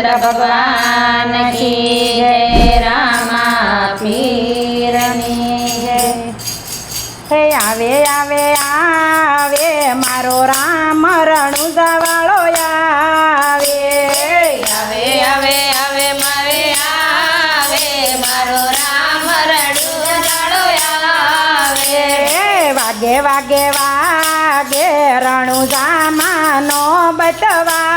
રામચંદ્ર ભગવાન કી જય રામા પીરની જય. હે આવે આવે આવે મારો રામ રણુજાવાળો આવે. આવે આવે આવે મારે આવે મારો રામ રડુ જાડો આવે વાગે વાગે વાગે રણુ જામાનો વાગે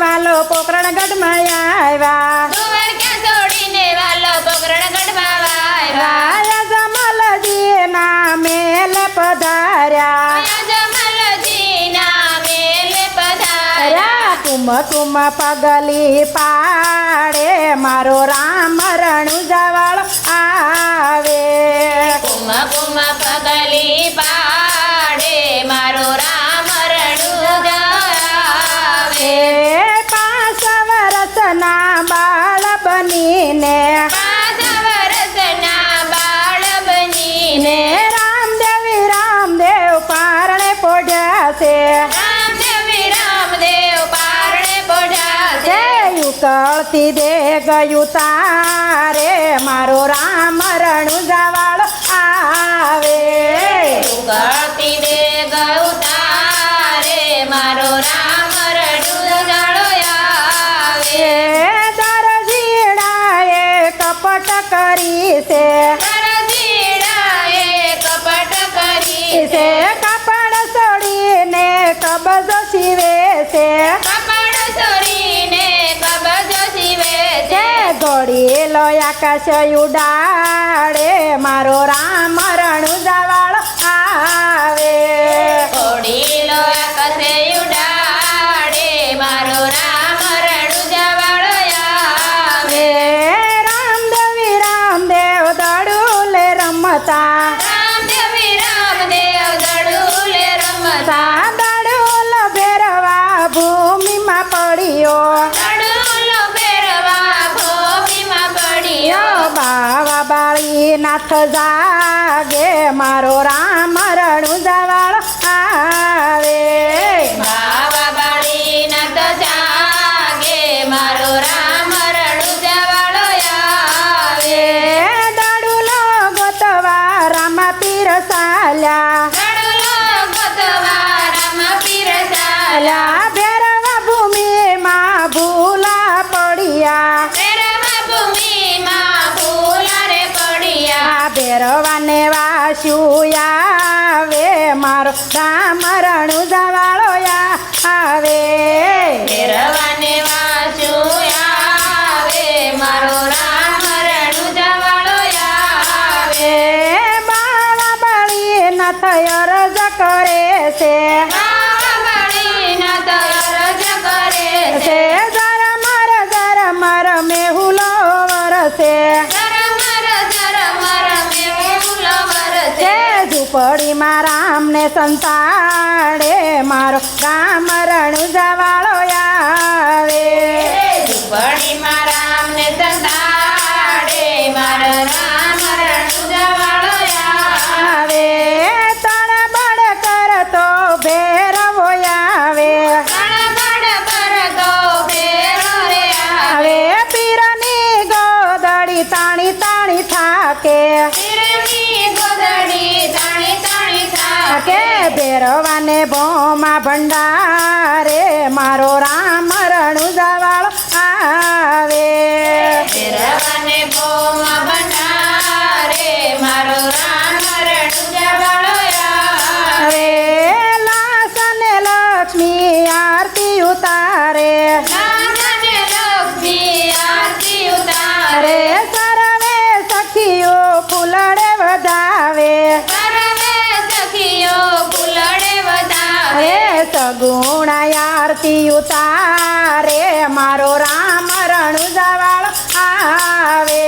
વાલો પોકરણગઢમાં આવ્યા. કુંવર ક્યાં છોડીને વાલો પોકરણ ગઢમાં વાયવા જમલજી ના મેલ પધાર્યા. કુમ પગલી પાડે મારો રામ રણુજાવાળો આવે. કુમ કુમ પગલી પાડે છે દે ગયું તારે મારો રામ રણુજાવાળો આવે. ગળતી દે ગયું તારે મારો રામ રણુ જાડો આવે. દરજીડાએ કપટ કરી છે. આકાશ ઉડાડે મારો રામ રણુજાવાળો આવે નાથ જાગે મારો રામ રણુ જવાળો આવે. દડુલો ગોતવા રામ પીર સાલ્યા. ભેરવાને વાસ્યું આવે મારો રામ રણુજાવાળો આવે. ફેરવાને વાસુ આવે મારો રામ રણુ જવાળો આવે. બાળા બળી ન થયો રજ કરે છે. ઝૂંપડીમાં રામને સંતાડે. મારો રામ રણુજાવાળો આવે. પડી રામને ભેરવાને ભોમાં ભંડારે મારો રામ રણુજાવાળો આવે. ફેરવાને બોમાં ભંડારે મારો રામ રણુ જવાળો આવે. લાસને લક્ષ્મી આરતી ઉતારે. પતિ તારે મારો રામ રણુ જવાળ આવે.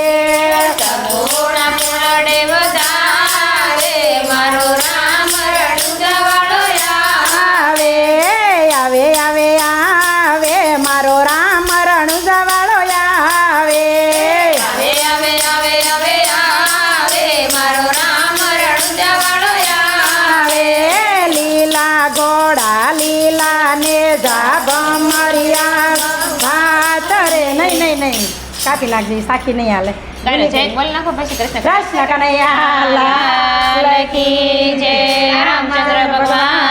લીલા ગોળા લીલા વેલા ને જાબ મરિયા. ભાત રે નહીં નહીં નહીં. કાપી નાખજે સાખી નહીં હાલે. બોલ નાખો પછી કૃષ્ણ કૃષ્ણ કનૈયા લાલ કી જય. રામચંદ્ર ભગવાન.